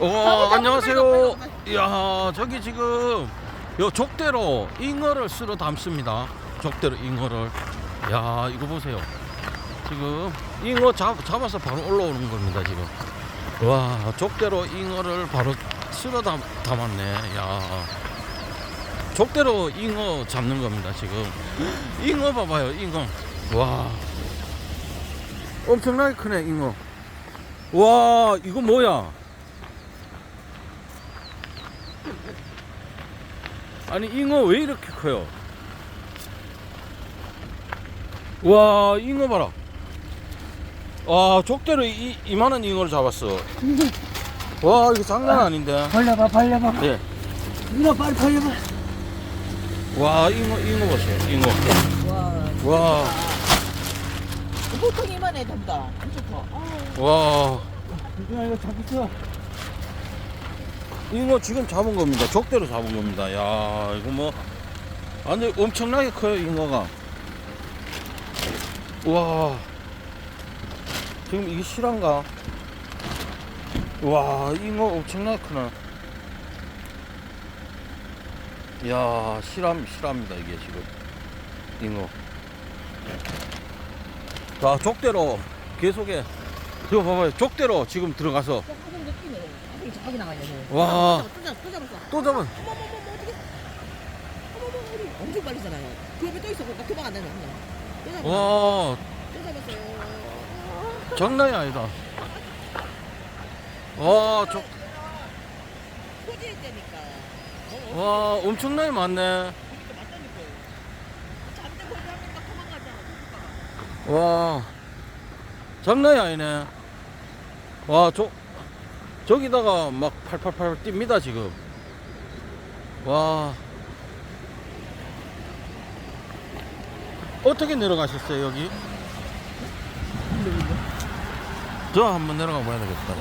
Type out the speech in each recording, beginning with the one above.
어, 안녕하세요. 이야, 저기 지금 요 족대로 잉어를 쓸어 담습니다. 족대로 잉어를. 야, 이거 보세요. 지금 잉어 잡, 잡아서 바로 올라오는 겁니다, 지금. 와, 족대로 잉어를 바로 쓸어 담, 담았네. 야. 족대로 잉어 잡는 겁니다, 지금. 잉어 봐봐요, 잉어. 와. 엄청나게 크네, 잉어. 와, 이거 뭐야? 아니 잉어 왜 이렇게 커요? 와 잉어 봐라. 와 족대로 이, 이만한 잉어를 잡았어. 와 이거 장난 아닌데. 벌려봐 벌려봐 예. 이거 빨리 벌려봐 와 잉어 잉어 보세요. 잉어. 와, 와. 보통 이만해 된다. 엄청 커. 어, 와. 이거 이거 잡있어 잉어 지금 잡은 겁니다. 족대로 잡은 겁니다. 야 이거 뭐 완전 엄청나게 커요 잉어가. 와 지금 이게 실한가? 와 잉어 엄청나게 크네. 야 실함 실합니다 이게 지금 잉어. 자 족대로 계속해. 이거 봐봐요 족대로 지금 들어가서 저기 나가야 돼. 와. 또 잡았어, 또 잡았어. 또 잡은. 어머머머, 어떻게? 어머머, 우리 엄청 빨리잖아요. 그 옆에 또 있어. 나 도망 안. 그냥. 또 잡았어. 와 또 잡았어요. 장난이 아니다. 와, 저, 포지일 때니까. 어, 어, 와, 엄청나게 많네. 하니까 도망가잖아. 와, 장난이 아니네. 와, 저, 저기다가 막 팔팔팔 뜁니다, 지금. 와. 어떻게 내려가셨어요, 여기? 저 한번 내려가 봐야 되겠다.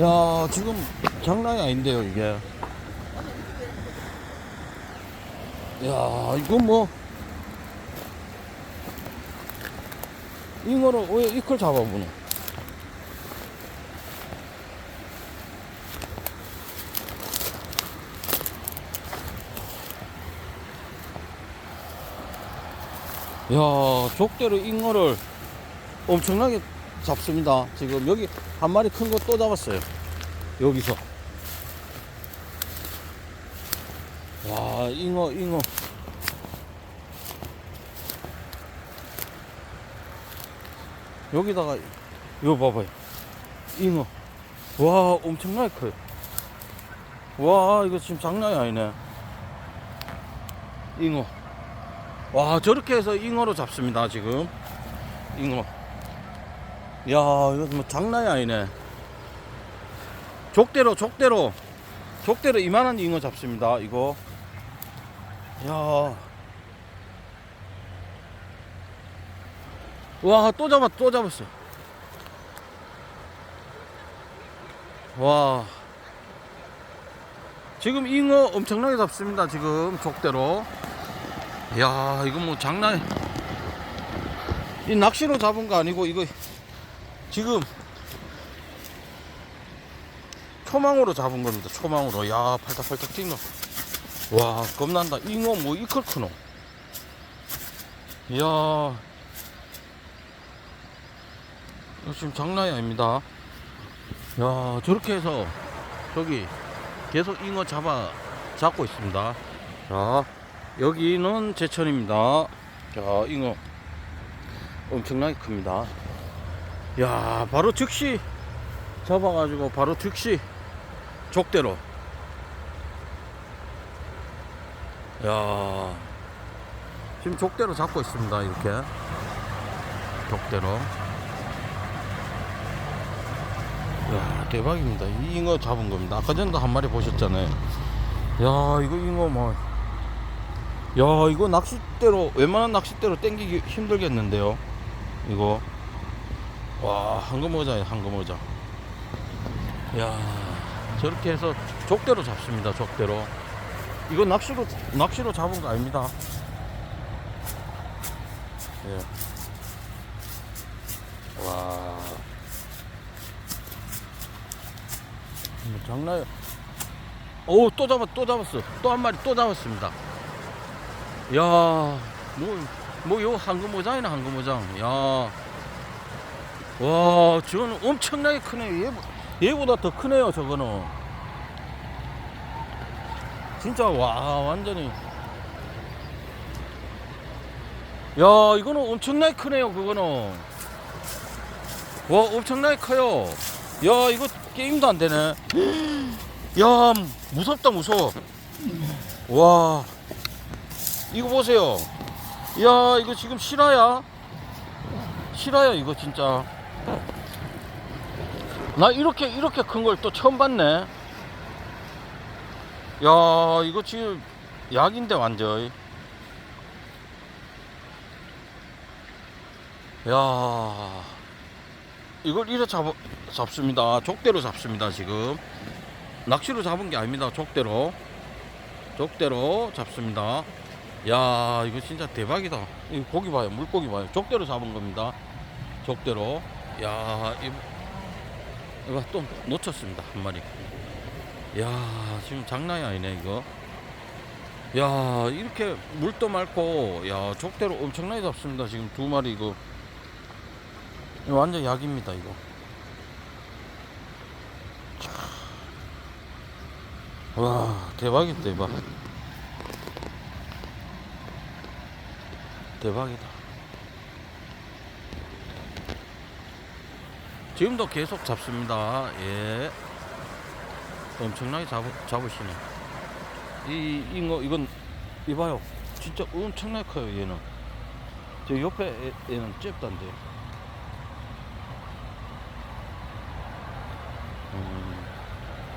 야, 지금 장난이 아닌데요, 이게. 야, 이거 뭐. 잉어로 왜 이걸 잡아보노? 야, 족대로 잉어를 엄청나게 잡습니다. 지금 여기 한 마리 큰 거 또 잡았어요. 여기서. 와, 잉어, 잉어. 여기다가 이거 봐봐요 잉어 와 엄청나게 커요 와 이거 지금 장난이 아니네 잉어 와 저렇게 해서 잉어로 잡습니다 지금 잉어 야 이거 뭐 장난이 아니네 족대로 족대로 족대로 이만한 잉어 잡습니다 이거 야 와, 또 잡았, 또 잡았어. 와. 지금 잉어 엄청나게 잡습니다, 지금, 족대로. 야 이거 뭐 장난, 이 낚시로 잡은 거 아니고, 이거, 지금, 초망으로 잡은 겁니다, 초망으로. 야 팔딱팔딱 찍노. 와, 겁난다. 잉어 뭐 이클 크노. 이야. 지금 장난이 아닙니다. 야, 저렇게 해서 저기 계속 잉어 잡아 잡고 있습니다. 자, 여기는 제천입니다. 자, 잉어 엄청나게 큽니다. 야, 바로 즉시 잡아가지고 바로 즉시 족대로. 야, 지금 족대로 잡고 있습니다. 이렇게 족대로. 야 대박입니다 이 잉어 잡은 겁니다 아까 전에도 한 마리 보셨잖아요 야 이거 잉어 뭐 야 이거 낚싯대로 웬만한 낚싯대로 땡기기 힘들겠는데요 이거 와 한금어자야 한금어자 야 저렇게 해서 족대로 잡습니다 족대로 이거 낚시로 낚시로 잡은 거 아닙니다 예. 와뭐 장난. 오, 또 잡았, 또 잡았어. 또 한 마리 또 잡았습니다. 야, 뭐, 뭐, 요 황금모장이나 황금모장. 야, 와, 저거는 엄청나게 크네요. 얘, 얘보다 더 크네요, 저거는. 진짜, 와, 완전히. 야, 이거는 엄청나게 크네요, 그거는. 와, 엄청나게 커요. 야, 이거 게임도 안 되네. 야, 무섭다, 무서워. 와, 이거 보세요. 야, 이거 지금 실화야? 실화야, 이거 진짜. 나 이렇게, 이렇게 큰 걸 또 처음 봤네. 야, 이거 지금 약인데, 완전. 야, 이걸 이래 잡, 잡습니다. 족대로 잡습니다, 지금. 낚시로 잡은 게 아닙니다. 족대로. 족대로 잡습니다. 야, 이거 진짜 대박이다. 이 고기 봐요. 물고기 봐요. 족대로 잡은 겁니다. 족대로. 야, 이거, 이거 또 놓쳤습니다. 한 마리. 야, 지금 장난이 아니네, 이거. 야, 이렇게 물도 맑고, 야, 족대로 엄청나게 잡습니다. 지금 두 마리 이거. 이거 완전 약입니다, 이거. 와 대박이다 대박 대박이다. 지금도 계속 잡습니다. 예. 엄청나게 잡, 잡으시네. 이 이거 이건 이봐요. 진짜 엄청나게 커요 얘는. 저 옆에 애, 얘는 잽단데. 음.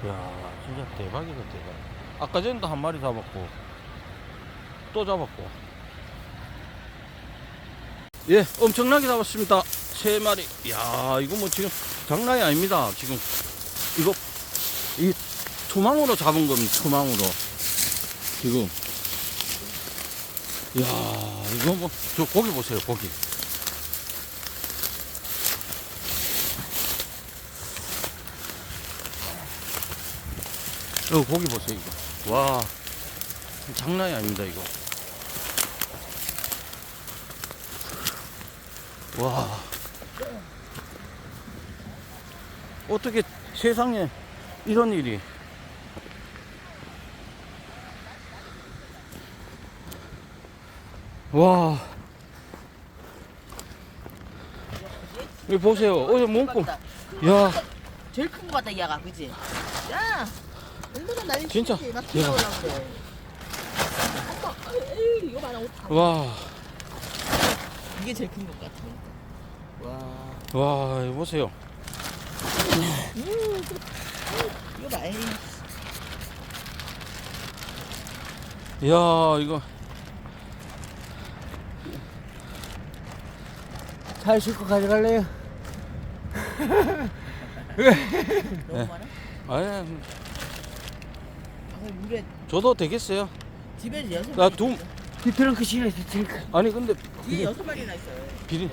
야 진짜 대박이다 대박. 아까 전에도 한 마리 잡았고 또 잡았고 예 엄청나게 잡았습니다. 세 마리. 야 이거 뭐 지금 장난이 아닙니다. 지금 이거 이 투망으로 잡은 겁니다 투망으로. 지금. 야 이거 뭐 저 고기 보세요 고기. 어, 고기 보세요, 이거. 와, 장난이 아닙니다, 이거. 와. 어떻게 세상에 이런 일이. 와. 여기 보세요. 어제 몸고. 야, 제일 큰 거 같다 얘가 그지? 야 얼마나 난리 진짜. 치지? 막 야. 와. 이게 제일 큰 것 같아 와 와, 이거 보세요. 이거 봐 에이 이야, 이거. 잘 싣고 가져갈래요? 너무 많아? 아니, 아 물에 줘도 되겠어요. 집에 여섯 나 둠. 있어. 뒤트렁크 실어 뒤트렁크. 아니, 근데 뒤에 여섯 마리나 있어요. 비린,